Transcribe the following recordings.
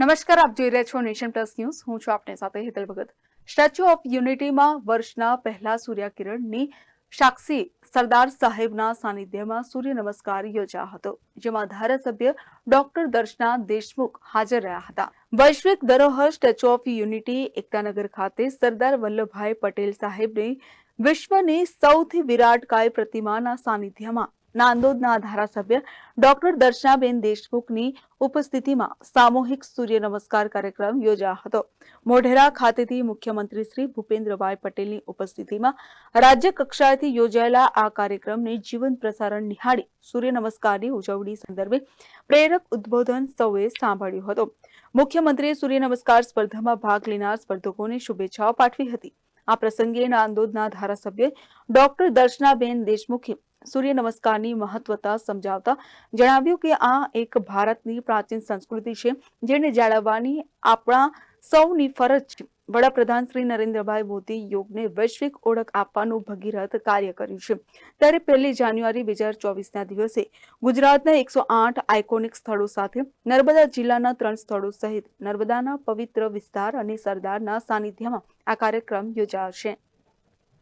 નમસ્કાર, આપ જોઈ રહ્યા છો નેશન પ્લસ ન્યૂઝ. હું છું આપની સાથે હેતલ ભગત. સ્ટેચ્યુ ઓફ યુનિટીમાં વર્ષના પહેલા સૂર્યકિરણની સાક્ષી સરદાર સાહેબના સાનિધ્યમાં સૂર્ય નમસ્કાર યોજાયો હતો, જેમાં ધારાસભ્ય ડોક્ટર દર્શના દેશમુખ હાજર રહ્યા હતા. વૈશ્વિક ધરોહર સ્ટેચ્યુ ઓફ યુનિટી એકતાનગર ખાતે સરદાર વલ્લભભાઈ પટેલ સાહેબની વિશ્વની સૌથી વિરાટકાય પ્રતિમાના સાનિધ્યમાં નાંદોદના ધારાસભ્ય ડોક્ટર દર્શનાબેન દેશમુખની ઉપસ્થિતિમાં સામૂહિક સૂર્ય નમસ્કાર કાર્યક્રમ યોજાયો હતો. મોઢેરા ખાતેથી મુખ્યમંત્રી શ્રી ભૂપેન્દ્રભાઈ પટેલની ઉપસ્થિતિમાં રાજ્ય કક્ષાએથી યોજાયેલા આ કાર્યક્રમને જીવંત પ્રસારણ નિહાળી સૂર્ય નમસ્કારની ઉજવણી સંદર્ભે પ્રેરક ઉદ્બોધન સૌએ સાંભળ્યું હતું. મુખ્યમંત્રીએ સૂર્ય નમસ્કાર સ્પર્ધામાં ભાગ લેનાર સ્પર્ધકોને શુભેચ્છાઓ પાઠવી હતી. આ પ્રસંગે નાંદોદના ધારાસભ્ય ડોક્ટર દર્શનાબેન દેશમુખે સૂર્ય નમસ્કારની મહત્વતા સમજાવતા જણાવ્યું કે આ એક ભારતની પ્રાચીન સંસ્કૃતિ છે, જેને જાળવવાની આપણા સૌની ફરજ છે. વડાપ્રધાન શ્રી નરેન્દ્રભાઈ મોદી યોગને વૈશ્વિક ઓળખ આપવાનું ભગીરથ કાર્ય કર્યું છે. ત્યારે પહેલી જાન્યુઆરી બે હજાર ચોવીસના દિવસે ગુજરાતના એકસો આઠ આઇકોનિક સ્થળો સાથે નર્મદા જિલ્લાના ત્રણ સ્થળો સહિત નર્મદાના પવિત્ર વિસ્તાર અને સરદારના સાનિધ્યમાં આ કાર્યક્રમ યોજાશે.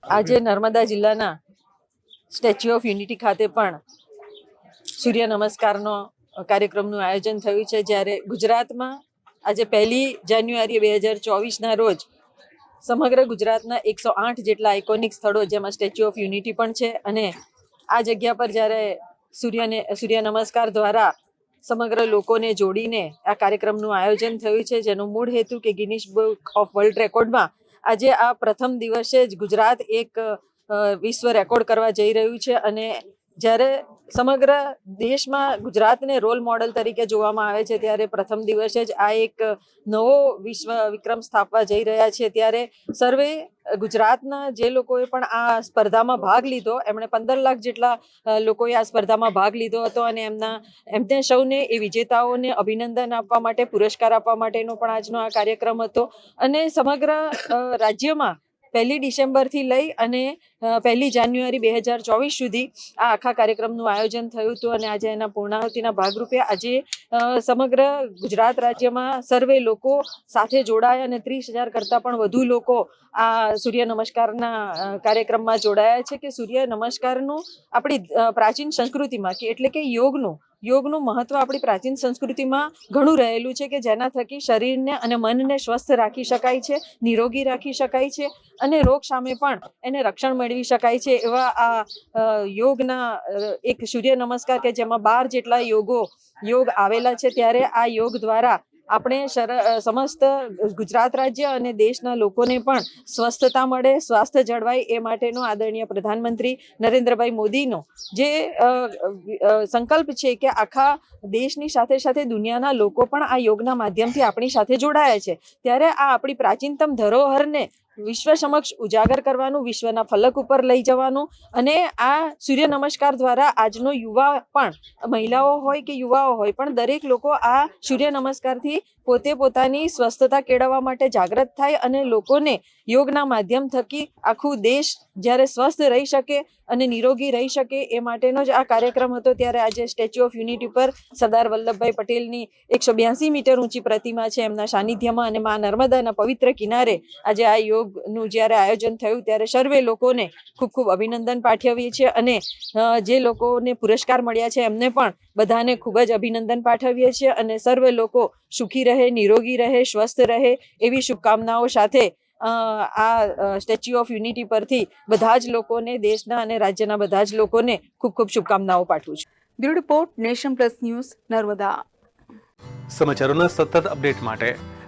આજે નર્મદા જિલ્લાના સ્ટેચ્યુ ઓફ યુનિટી ખાતે પણ સૂર્ય નમસ્કારનો કાર્યક્રમનું આયોજન થયું છે. જ્યારે ગુજરાતમાં આજે પહેલી જાન્યુઆરી બે હજાર ચોવીસના રોજ સમગ્ર ગુજરાતના એકસો આઠ જેટલા આઇકોનિક સ્થળો જેમાં સ્ટેચ્યુ ઓફ યુનિટી પણ છે અને આ જગ્યા પર જ્યારે સૂર્યને, સૂર્ય નમસ્કાર દ્વારા સમગ્ર લોકોને જોડીને આ કાર્યક્રમનું આયોજન થયું છે, જેનો મૂળ હેતુ કે ગિનિશ બુક ઓફ વર્લ્ડ રેકોર્ડમાં આજે આ પ્રથમ દિવસે જ ગુજરાત એક વિશ્વ રેકોર્ડ કરવા જઈ રહ્યું છે અને જ્યારે સમગ્ર દેશમાં ગુજરાતને રોલ મોડલ તરીકે જોવામાં આવે છે ત્યારે પ્રથમ દિવસે જ આ એક નવો વિશ્વ વિક્રમ સ્થાપવા જઈ રહ્યા છે. ત્યારે સર્વે ગુજરાતના જે લોકોએ પણ આ સ્પર્ધામાં ભાગ લીધો, એમણે પંદર લાખ જેટલા લોકોએ આ સ્પર્ધામાં ભાગ લીધો હતો અને એમના, એમને સૌને એ વિજેતાઓને અભિનંદન આપવા માટે, પુરસ્કાર આપવા માટેનો પણ આજનો આ કાર્યક્રમ હતો. અને સમગ્ર રાજ્યમાં પહેલી ડિસેમ્બરથી લઈ અને પહેલી જાન્યુઆરી બે હજાર ચોવીસ સુધી આ આખા કાર્યક્રમનું આયોજન થયું હતું અને આજે એના પૂર્ણાહુતિના ભાગરૂપે આજે સમગ્ર ગુજરાત રાજ્યમાં સર્વે લોકો સાથે જોડાયા અને ત્રીસ હજાર કરતાં પણ વધુ લોકો આ સૂર્ય નમસ્કારના કાર્યક્રમમાં જોડાયા છે કે સૂર્ય નમસ્કારનું આપણી પ્રાચીન સંસ્કૃતિમાં કે એટલે કે યોગનું યોગનું મહત્વ આપણી પ્રાચીન સંસ્કૃતિમાં ઘણું રહેલું છે કે જેના થકી શરીરને અને મનને સ્વસ્થ રાખી શકાય છે, નિરોગી રાખી શકાય છે અને રોગ સામે પણ એને રક્ષણ મેળવી શકાય છે. એવા આ યોગના એક સૂર્ય નમસ્કાર કે જેમાં બાર જેટલા યોગો, યોગ આવેલા છે, ત્યારે આ યોગ દ્વારા આપણે સમસ્ત ગુજરાત રાજ્ય અને દેશના લોકોને પણ સ્વસ્થતા મળે, સ્વાસ્થ્ય જળવાય એ માટેનો આદરણીય પ્રધાનમંત્રી નરેન્દ્રભાઈ મોદીનો જે સંકલ્પ છે કે આખા દેશની સાથે સાથે દુનિયાના લોકો પણ આ યોગના માધ્યમથી આપણી સાથે જોડાયા છે. ત્યારે આ આપણી પ્રાચીનતમ ધરોહરને વિશ્વ સમક્ષ ઉજાગર કરવાનું, વિશ્વના ફલક ઉપર લઈ જવાનું અને આ સૂર્ય નમસ્કાર દ્વારા આજનો યુવા પણ, મહિલાઓ હોય કે યુવાઓ હોય પણ દરેક લોકો આ સૂર્ય નમસ્કારથી પોતે પોતાની સ્વસ્થતા કેળવવા માટે જાગૃત થાય અને લોકોને યોગના માધ્યમ થકી આખું દેશ જ્યારે સ્વસ્થ રહી શકે અને નિરોગી રહી શકે એ માટેનો જ આ કાર્યક્રમ હતો. ત્યારે આજે સ્ટેચ્યુ ઓફ યુનિટી પર સરદાર વલ્લભભાઈ પટેલની એકસો બ્યાસી મીટર ઊંચી પ્રતિમા છે. એમના સાનિધ્યમાં અને મા નર્મદાના પવિત્ર કિનારે આજે આ યોગનું જ્યારે આયોજન થયું ત્યારે સર્વે લોકોને ખૂબ ખૂબ અભિનંદન પાઠવીએ છીએ અને જે લોકોને પુરસ્કાર મળ્યા છે એમને પણ બધાને ખૂબ જ અભિનંદન પાઠવીએ છીએ અને સર્વે લોકો સુખી રહે નિરોગી રહે સ્વસ્થ રહે એવી શુભકામનાઓ સાથે આ સ્ટેચ્યુ ઓફ યુનિટી પરથી બધા જ લોકોને દેશના અને રાજ્યના બધા જ લોકોને ખૂબ ખૂબ શુભકામનાઓ પાઠવું છું. Bureau report Nation Plus News Narmada. સમાચારોના સતત અપડેટ માટે